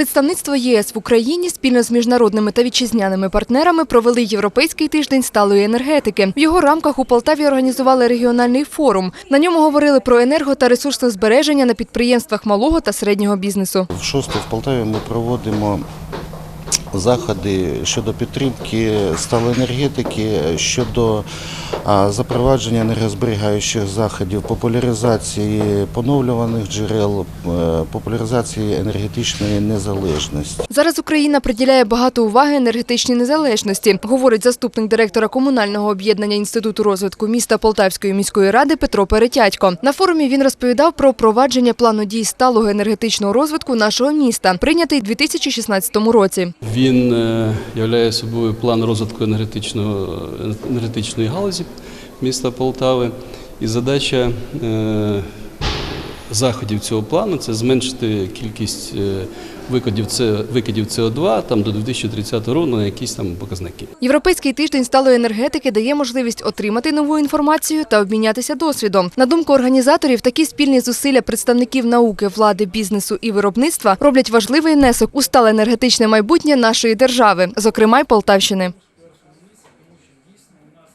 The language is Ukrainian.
Представництво ЄС в Україні спільно з міжнародними та вітчизняними партнерами провели Європейський тиждень сталої енергетики. В його рамках у Полтаві організували регіональний форум. На ньому говорили про енерго та ресурсне збереження на підприємствах малого та середнього бізнесу. В шосту в Полтаві ми проводимо заходи щодо підтримки сталої енергетики, щодо запровадження енергозберігаючих заходів, популяризації поновлюваних джерел, е, популяризації енергетичної незалежності. Зараз Україна приділяє багато уваги енергетичній незалежності, говорить заступник директора комунального об'єднання Інституту розвитку міста Полтавської міської ради Петро Перетятько. На форумі він розповідав про впровадження плану дій сталого енергетичного розвитку нашого міста, прийнятий у 2016 році. Він е, являє собою план розвитку енергетичної галузі міста Полтави. І задача е, заходів цього плану це зменшити кількість е, викидів, викидів СО2 там, до 2030 року на якісь там показники. Європейський тиждень сталої енергетики дає можливість отримати нову інформацію та обмінятися досвідом. На думку організаторів, такі спільні зусилля представників науки, влади, бізнесу і виробництва роблять важливий внесок у стале енергетичне майбутнє нашої держави, зокрема й Полтавщини.